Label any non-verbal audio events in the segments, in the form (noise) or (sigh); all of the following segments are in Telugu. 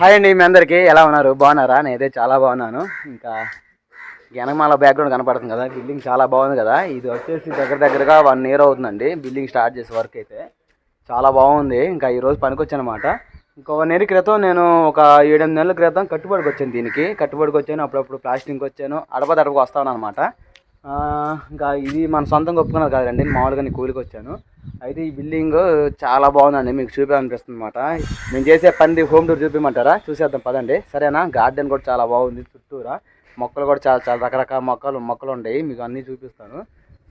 హాయ్ అండి మీ అందరికీ ఎలా ఉన్నారు? బాగున్నారా? నేనైతే చాలా బాగున్నాను. ఇంకా వెనకమాల బ్యాక్గ్రౌండ్ కనపడుతుంది కదా బిల్డింగ్ చాలా బాగుంది కదా. ఇది వచ్చేసి దగ్గర దగ్గరగా వన్ ఇయర్ అవుతుందండి బిల్డింగ్ స్టార్ట్ చేసే వర్క్ అయితే. చాలా బాగుంది. ఇంకా ఈరోజు పనికొచ్చానమాట. ఇంకా వన్ ఇయర్ క్రితం నేను ఒక ఏడెనిమిది నెలల క్రితం కట్టుబడికి వచ్చాను దీనికి. కట్టుబడికి వచ్చాను అప్పుడప్పుడు ప్లాస్టింగ్కి వచ్చాను అడప తడపకు వస్తాను అనమాట ఇంకా ఇది మన సొంతంగా ఒప్పుకున్నది కాదండి మామూలుగా నేను కూలికి వచ్చాను. అయితే ఈ బిల్డింగ్ చాలా బాగుందండి మీకు చూపించాలనిపిస్తుంది అనమాట నేను చేసే పని హోమ్ టూర్ చూపించమంటారా చూసేద్దాం పదండి. సరేనా? గార్డెన్ కూడా చాలా బాగుంది చుట్టూరా. మొక్కలు కూడా చాలా చాలా రకరకాల మొక్కలు మొక్కలు ఉన్నాయి మీకు అన్నీ చూపిస్తాను.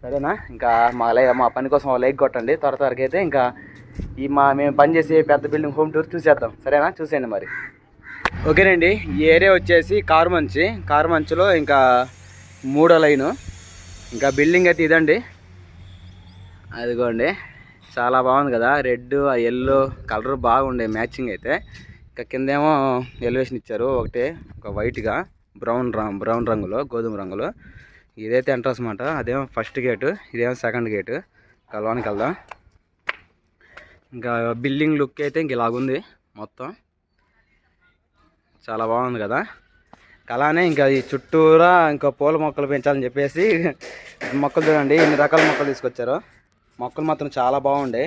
సరేనా? ఇంకా మా లై మా పని కోసం లైక్ కొట్టండి త్వర త్వరగా అయితే. ఇంకా ఈ మా మేము పనిచేసే పెద్ద బిల్డింగ్ హోమ్ టూర్ చూసేద్దాం. సరేనా? చూసేయండి మరి. ఓకేనండి ఈ ఏరియా వచ్చేసి కారు మంచి కారు మంచులో ఇంకా మూడో లైను. ఇంకా బిల్డింగ్ అయితే ఇదండి. అదిగోండి. చాలా బాగుంది కదా. రెడ్ ఆ ఎల్లో కలర్ బాగుండే మ్యాచింగ్ అయితే. ఇంకా కిందేమో ఎలివేషన్ ఇచ్చారు. ఒకటే ఒక వైట్గా బ్రౌన్ రా బ్రౌన్ రంగులో గోధుమ రంగులో. ఇదైతే ఎంట్రన్స్ అనమాట అదేమో ఫస్ట్ గేటు ఇదేమో సెకండ్ గేటు ఇంకా లోనికి వెళ్దాం. ఇంకా బిల్డింగ్ లుక్ అయితే ఇంక ఇలాగుంది మొత్తం. చాలా బాగుంది కదా. అలానే ఇంకా ఈ చుట్టూరా ఇంకా పూల మొక్కలు పెంచాలని చెప్పేసి మొక్కలు చూడండి. ఎన్ని రకాల మొక్కలు తీసుకొచ్చారు. మొక్కలు మాత్రం చాలా బాగుండే.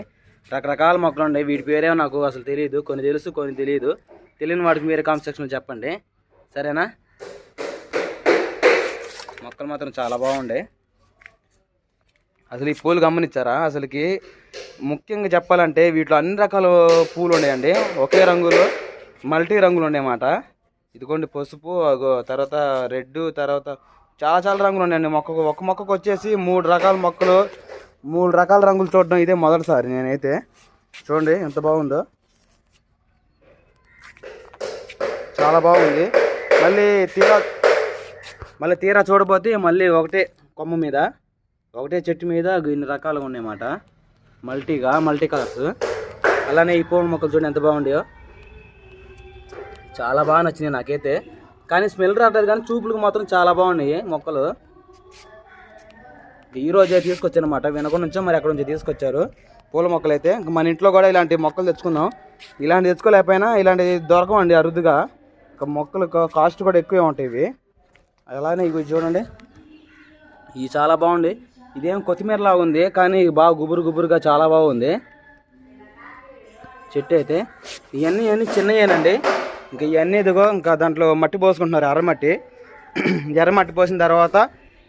రకరకాల మొక్కలు ఉండే. వీటి పేరేమో నాకు అసలు తెలియదు కొన్ని తెలుసు కొన్ని తెలియదు తెలియని వాటికి మీరే కామెంట్ సెక్షన్లో చెప్పండి. సరేనా? మొక్కలు మాత్రం చాలా బాగుండే. అసలు ఈ పూలు గమనించారా? అసలుకి ముఖ్యంగా చెప్పాలంటే వీటిలో అన్ని రకాల పూలు ఉన్నాయండి ఒకే రంగులో మల్టీ రంగులు ఉన్నాయన్నమాట ఇదిగోండి పసుపు అగో తర్వాత రెడ్ తర్వాత చాలా చాలా రంగులు ఉన్నాయండి మొక్కకు ఒక మొక్కకు వచ్చేసి మూడు రకాల మొక్కలు మూడు రకాల రంగులు చూడడం ఇదే మొదటిసారి నేనైతే. చూడండి ఎంత బాగుందో. చాలా బాగుంది. మళ్ళీ తీరా మళ్ళీ తీరా చూడబోతే మళ్ళీ ఒకటే కొమ్మ మీద ఒకటే చెట్టు మీద ఇన్ని రకాలుగా ఉన్నాయన్నమాట. మల్టీగా మల్టీ కలర్స్ అలానే ఈ పూల మొక్కలు చూడండి ఎంత బాగుండాయో. చాలా బాగా నచ్చినాయి నాకైతే. కానీ స్మెల్ రావట్లేదు కానీ చూపులకు మాత్రం చాలా బాగున్నాయి మొక్కలు. ఈ రోజే తీసుకొచ్చాను అనమాట వెనక నుంచో మరి అక్కడ నుంచి తీసుకొచ్చారు. పూల మొక్కలు అయితే మన ఇంట్లో కూడా ఇలాంటి మొక్కలు తెచ్చుకుందాం. ఇలాంటి తెచ్చుకోలేకపోయినా ఇలాంటివి దొరకవండి అరుదుగా. ఇంకా మొక్కలు కాస్ట్ కూడా ఎక్కువే ఉంటాయి ఇవి. అలానే ఇవి చూడండి. ఇవి చాలా బాగుంది. ఇదేం కొత్తిమీర లాగా ఉంది కానీ బాగా గుబురు గుబురుగా చాలా బాగుంది. చెట్టు అయితే ఇవన్నీ ఇవన్నీ చిన్నయేనండి. ఇంకా ఇవన్నీ ఇదిగో ఇంకా దాంట్లో మట్టి పోసుకుంటున్నారు ఎర్రమట్టి. (clears throat) ఎర్రమట్టి పోసిన తర్వాత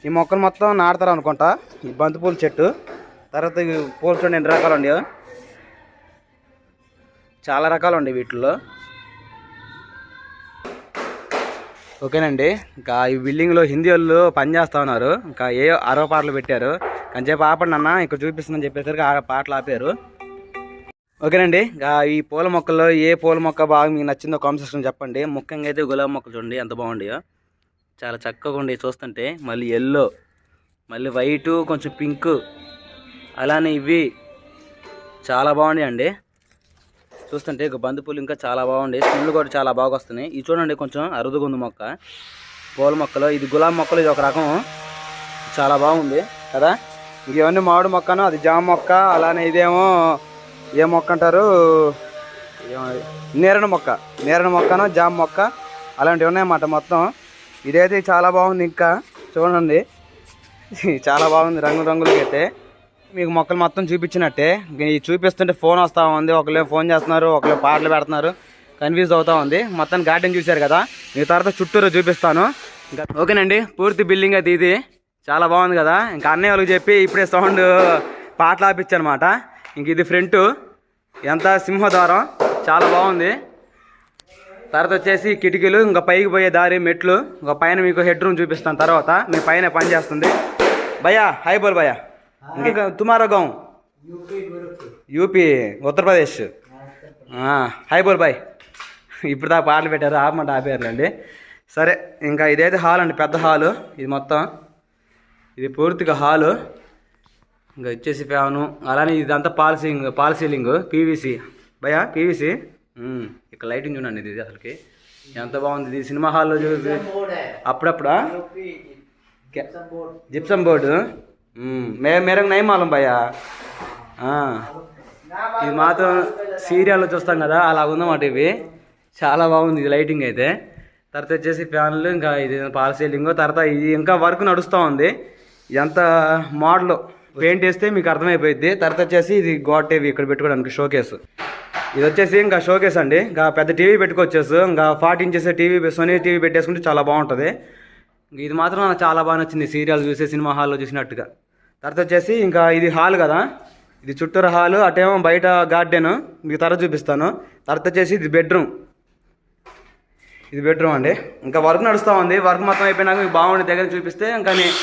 ఈ మొక్కలు మొత్తం నాడతారు అనుకుంటా. ఈ బంతిపూల చెట్టు. తర్వాత పూల పూలు చూడండి ఎన్ని రకాలు ఉండేవి చాలా రకాలు ఉండే వీటిల్లో. ఓకేనండి. ఇంకా ఈ బిల్డింగ్లో హిందీ వాళ్ళు పనిచేస్తూ ఉన్నారు. ఇంకా ఏ అరవ పాటలు పెట్టారు. కొంచెంసేపు ఆపండి అన్న ఇక్కడ చూపిస్తుందని చెప్పేసరికి ఆ పాటలు ఆపారు. ఓకేనండి. ఇంకా ఈ పూల మొక్కల్లో ఏ పూల మొక్క బాగా మీకు నచ్చిందో కామెంట్ సెక్షన్ చెప్పండి. ముఖ్యంగా అయితే గులాబీ మొక్కలు చూడండి ఎంత బాగుంటాయో. చాలా చక్కగా ఉండే చూస్తుంటే. మళ్ళీ ఎల్లో మళ్ళీ వైటు కొంచెం పింక్ అలానే ఇవి చాలా బాగున్నాయి అండి. చూస్తుంటే ఇక బంతిపూలు ఇంకా చాలా బాగుంది స్మెల్ కూడా చాలా బాగా వస్తున్నాయి. ఇది చూడండి కొంచెం అరుదుగా ఉంది మొక్క. పూల మొక్కలు ఇది గులాబీ మొక్కలు ఇది ఒక రకం. చాలా బాగుంది కదా? ఇవన్నీ మామిడి మొక్కను అది జామ మొక్క అలానే ఇదేమో ఏ మొక్క అంటారు? నేరణ మొక్క. నేరణ మొక్కను జామ మొక్క అలాంటివి ఉన్నాయన్నమాట మొత్తం. ఇదైతే చాలా బాగుంది ఇంకా. చూడండి. చాలా బాగుంది రంగు రంగులకి అయితే మీకు మొక్కలు మొత్తం చూపించినట్టే. చూపిస్తుంటే ఫోన్ వస్తూ ఉంది. ఒకళ్ళు ఫోన్ చేస్తున్నారు ఒకళ్ళు పాటలు పెడుతున్నారు. కన్ఫ్యూజ్ అవుతా ఉంది. మొత్తం గార్డెన్ చూశారు కదా. మీ తర్వాత చుట్టూరు చూపిస్తాను. ఓకేనండి. పూర్తి బిల్డింగ్ అది ఇది. చాలా బాగుంది కదా. ఇంకా అన్నయ్య వాళ్ళకి చెప్పి ఇప్పుడే సౌండ్ పాటలు ఆపించనమాట ఇంక ఇది ఫ్రంట్. ఎంత సింహద్వారం. చాలా బాగుంది. తర్వాత వచ్చేసి కిటికీలు ఇంకా పైకి పోయే దారి మెట్లు ఇంకా పైన మీకు హెడ్ రూమ్ చూపిస్తాను తర్వాత. మీ పైన పని చేస్తుంది. భయ్యా హాయ్ బోల్ భయ్యా. ఇంకా తుమారో గాం. యూపీ ఉత్తరప్రదేశ్. హాయ్ బోల్ బాయ్. ఇప్పుడు దా పాటలు పెట్టారు ఆపమంట ఆపేయారండి సరే ఇంకా ఇదైతే హాల్ అండి పెద్ద హాలు ఇది మొత్తం. ఇది పూర్తిగా హాలు ఇంకా వచ్చేసి ఫ్యాను. అలానే ఇదంతా false ceiling false ceiling PVC భయా పీవీసీ ఇక్కడ లైటింగ్ చూడండి ఇది అసలుకి. ఎంత బాగుంది ఇది. సినిమా హాల్లో చూసి అప్పుడప్పుడా? Gypsum board. మే మేరకు నయం మాలం భయ్యా. ఇది మాత్రం సీరియల్లో చూస్తాం కదా అలా ఉందన్నమాట ఇవి. చాలా బాగుంది ఇది లైటింగ్ అయితే. తర్వాత వచ్చేసి ఫ్యాన్లు ఇంకా ఇది పాల సీలింగ్ తర్వాత ఇది ఇంకా వర్క్ నడుస్తూ ఉంది. ఎంత మోడల్ పెయింట్ వేస్తే మీకు అర్థమైపోయింది తర్వాత వచ్చేసి ఇది గోడ్ టీవీ ఇక్కడ పెట్టుకోవడానికి షోకేస్. ఇది వచ్చేసి ఇంకా షోకేస్ అండి. ఇంకా పెద్ద టీవీ పెట్టుకోవచ్చేసి ఇంకా forty inches TV Sony TV పెట్టేసుకుంటే చాలా బాగుంటుంది. ఇది మాత్రం నాకు చాలా బాగా నచ్చింది. సీరియల్ చూసే సినిమా హాల్లో చూసినట్టుగా. తర్వాత వచ్చేసి ఇంకా ఇది హాల్ కదా. ఇది చుట్టూరు హాలు అటేమో బయట గార్డెన్ మీకు తర్వాత చూపిస్తాను. తర్వాత వచ్చేసి ఇది బెడ్రూమ్ ఇది బెడ్రూమ్ అండి. ఇంకా వర్క్ నడుస్తూ ఉంది. వర్క్ మొత్తం అయిపోయినాక మీకు బాగుండి దగ్గర చూపిస్తే ఇంకా నేను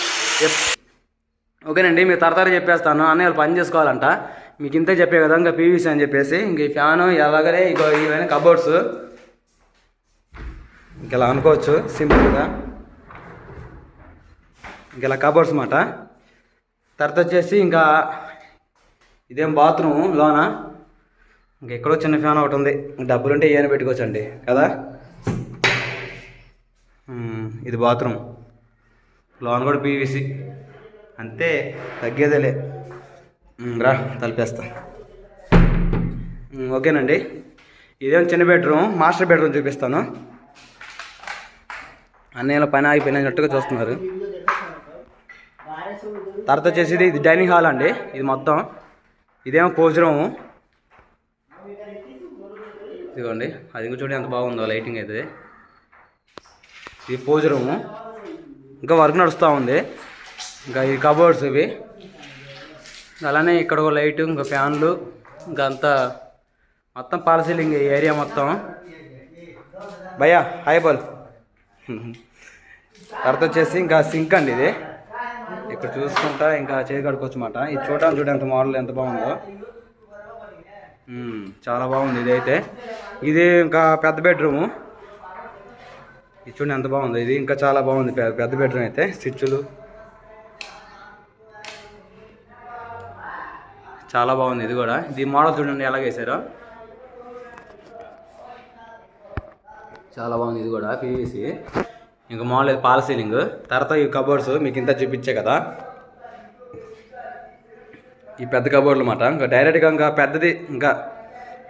ఓకేనండి మీరు తర్వాత చెప్పేస్తాను. అన్నయ్య వాళ్ళు పని చేసుకోవాలంట. మీకు ఇంత చెప్పే కదా ఇంకా పీవీసీ అని చెప్పేసి ఇంక ఈ ఫ్యాను ఎలాగలే ఇక ఇవన్నీ కబోర్డ్స్. ఇంక ఇలా అనుకోవచ్చు సింపుల్గా. ఇంక ఇలా కబోర్డ్స్ మాట తర్వాత వచ్చేసి ఇంకా ఇదేం బాత్రూమ్ లోన? ఇంక ఎక్కడో చిన్న ఫ్యాన్ ఒకటి ఉంది. డబ్బులు ఉంటే ఏమైనా పెట్టుకోవచ్చండి కదా? ఇది బాత్రూమ్. లోన్ కూడా పీవీసీ. అంతే తగ్గేదేలే. రా తలిపేస్తా. ఓకేనండి. ఇదేం చిన్న బెడ్రూమ్ మాస్టర్ బెడ్రూమ్ చూపిస్తాను. అన్నయ్యలో పని ఆగిపోయినట్టుగా చూస్తున్నారు. తర్వాత వచ్చేసి ఇది- డైనింగ్ హాల్ అండి. ఇది మొత్తం. ఇదేమో పోజ్ రూము. ఇదిగోండి అది ఇంకా చూడండి ఎంత బాగుందో లైటింగ్ అయితే. ఇది పోజ్ రూము. ఇంకా వర్క్ నడుస్తూ ఉంది. ఇంకా ఇది కబోర్డ్స్ ఇవి. అలానే ఇక్కడ ఒక లైట్ ఇంకా ఫ్యాన్లు ఇంకా అంతా మొత్తం పాల ఏరియా మొత్తం. భయ్యా హాయ్ బాల్. తర్వాత వచ్చేసి ఇంకా సింక్ అండి ఇది. ఇక్కడ చూసుకుంటా ఇంకా చేయి కడుకోవచ్చు అన్నమాట ఇది చూడడానికి చూడ ఎంత మోడల్ ఎంత బాగుందో. చాలా బాగుంది ఇది అయితే. ఇది ఇంకా పెద్ద బెడ్రూము. ఇది చూడండి ఎంత బాగుందో. ఇది ఇంకా చాలా బాగుంది పెద్ద బెడ్రూమ్ అయితే. స్విచ్లు చాలా బాగుంది ఇది కూడా. ఇది మోడల్ చూడండి ఎలా వేసారో. చాలా బాగుంది ఇది కూడా పీవీసీ ఇంకా మోడల్ ఇది పాల సీలింగ్ తర్వాత ఈ కబోర్డ్స్ మీకు ఇంత చూపించే కదా. ఈ పెద్ద కబోర్డ్లు అన్నమాట. ఇంకా డైరెక్ట్గా ఇంకా పెద్దది ఇంకా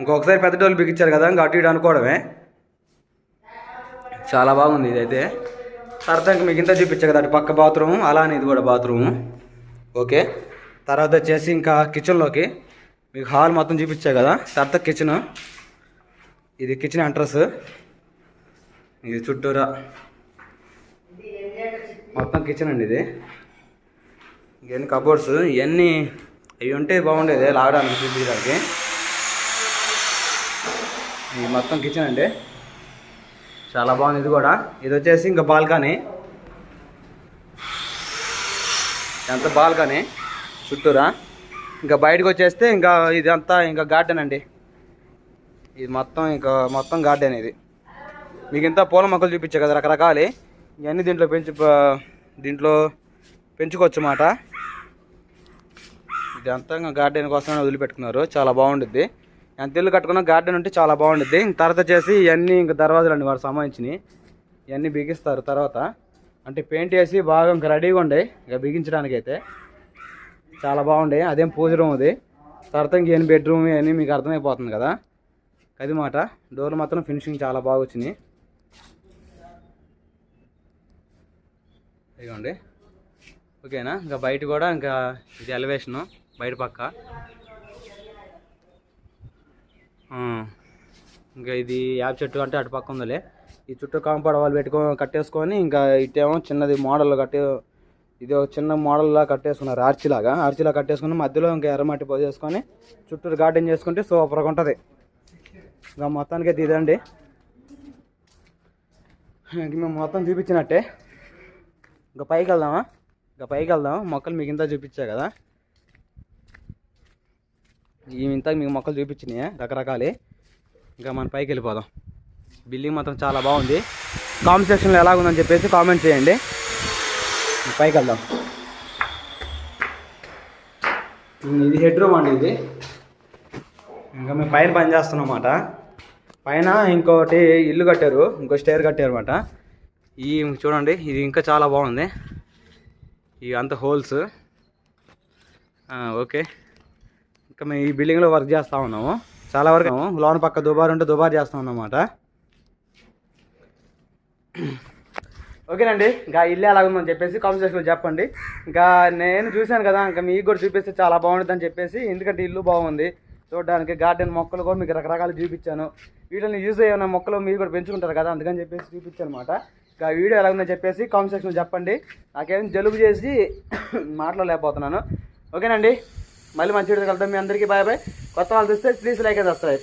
ఇంకొకసారి పెద్ద డోర్లు బిగించారు కదా ఇంకా అటు ఇటు అనుకోవడమే. చాలా బాగుంది ఇదైతే. తర్వాత ఇంకా మీకు ఇంత చూపించా కదా అటు పక్క బాత్రూమ్ అలానే ఇది కూడా బాత్రూమ్. ఓకే. తర్వాత వచ్చేసి ఇంకా కిచెన్లోకి మీకు హాల్ మొత్తం చూపించా కదా? తర్వాత కిచెన్ ఇది కిచెన్ ఎంట్రస్ ఇది చుట్టూరా. మొత్తం కిచెన్ అండి ఇది. ఇవన్నీ కబోర్డ్స్ ఇవన్నీ అవి ఉంటే బాగుండేది లాగడానికి చూపించడానికి. ఇది మొత్తం కిచెన్ అండి. చాలా బాగుంది ఇది కూడా. ఇది వచ్చేసి ఇంకా బాల్కనీ ఎంత బాల్కనీ చుట్టూరా? ఇంకా బయటకు వచ్చేస్తే ఇంకా ఇదంతా ఇంకా గార్డెన్ అండి. ఇది మొత్తం ఇంకా మొత్తం గార్డెన్ ఇది. మీకు ఇంత పూల మొక్కలు చూపించే కదా రకరకాలు. ఇవన్నీ దీంట్లో పెంచు దీంట్లో పెంచుకోవచ్చు అన్నమాట. ఇదంతా ఇంకా గార్డెన్ కోసమే వదిలిపెట్టుకున్నారు. చాలా బాగుంటుంది ఎంత ఇల్లు కట్టుకున్న గార్డెన్ ఉంటే చాలా బాగుంటుంది తర్వాత చేసి ఇవన్నీ ఇంకా దర్వాజలు అండి వాడు సంబంధించినవి. ఇవన్నీ బిగిస్తారు తర్వాత. అంటే పెయింట్ వేసి బాగా ఇంకా రెడీగా ఉండే. ఇక బిగించడానికైతే. చాలా బాగుండే. అదేం పూజ రూమ్ అది. తర్వాత ఇంకేం బెడ్రూమ్ అని మీకు అర్థమైపోతుంది కదా. అది మాట. డోర్ మాత్రం ఫినిషింగ్ చాలా బాగా వచ్చినాయి. ఇదిగోండి. ఓకేనా? ఇంకా బయట కూడా ఇంకా ఇది ఎలివేషను బయట పక్క. ఇంకా ఇది యాప్ చెట్టు అంటే అటు పక్క ఉందిలే. ఈ చుట్టూ కాంపౌండ్ వాళ్ళు పెట్టుకో కట్టేసుకొని ఇంకా ఇటేమో చిన్నది మోడల్ కట్టే ఇది ఒక చిన్న మోడల్లా కట్టేసుకున్నారు ఆర్చిలాగా ఆర్చిలా కట్టేసుకుని మధ్యలో ఇంకా ఎర్రమట్టి పోసేసుకొని చుట్టూరు గార్డెన్ చేసుకుంటే సూపర్గా ఉంటుంది. ఇంకా మొత్తానికి అయితే ఇదండి. ఇంక మేము మొత్తం చూపించినట్టే. ఇంకా పైకి వెళ్దామా? ఇంకా పైకి వెళ్దాం మొక్కలు మీకు ఇంత చూపించా కదా. ఈ ఇంత మీకు మొక్కలు చూపించినాయి? రకరకాలే. ఇంకా మన పైకి వెళ్ళిపోదాం. బిల్డింగ్ మాత్రం చాలా బాగుంది. కామెంట్ సెక్షన్లో చెప్పేసి కామెంట్ చేయండి. పైకి వెళ్దాం ఇది హెడ్ రూమ్ అండి ఇది. ఇంకా మేము పైన పని చేస్తున్నాం అన్నమాట పైన ఇంకోటి ఇల్లు కట్టారు ఇంకో స్టేర్ కట్టారు అనమాట ఈ చూడండి ఇది ఇంకా చాలా బాగుంది. ఇవి అంత హోల్స్ ఓకే. ఇంకా మేము ఈ బిల్డింగ్లో వర్క్ చేస్తూ ఉన్నాము. చాలా వరకు లోన్ పక్క దుబారు ఉంటే దుబారు చేస్తూ ఉన్నాం అన్నమాట ఓకేనండి ఇంకా ఇల్లు ఎలా ఉందని చెప్పేసి కామెంట్ సెక్షన్లో చెప్పండి. ఇంకా నేను చూశాను కదా ఇంకా మీకు కూడా చూపిస్తే చాలా బాగుంటుంది అని చెప్పేసి ఎందుకంటే ఇల్లు బాగుంది. చూడడానికి గార్డెన్ మొక్కలు కూడా మీకు రకరకాలు చూపించాను. వీటిని యూజ్ అయ్యే మొక్కలు మీరు కూడా పెంచుకుంటారు కదా అందుకని చెప్పేసి చూపించాను అనమాట ఇంకా వీడియో ఎలా ఉందని చెప్పేసి కామెంట్ సెక్షన్లో చెప్పండి. నాకేం జలుబు చేసి (coughs) మాట్లాడలేకపోతున్నాను. ఓకేనండి మళ్ళీ మంచి వీడియో కలుద్దాం మీ అందరికీ. Bye bye. కొత్త వాళ్ళు చూస్తే ప్లీజ్ లైక్ అయితే వస్తాయి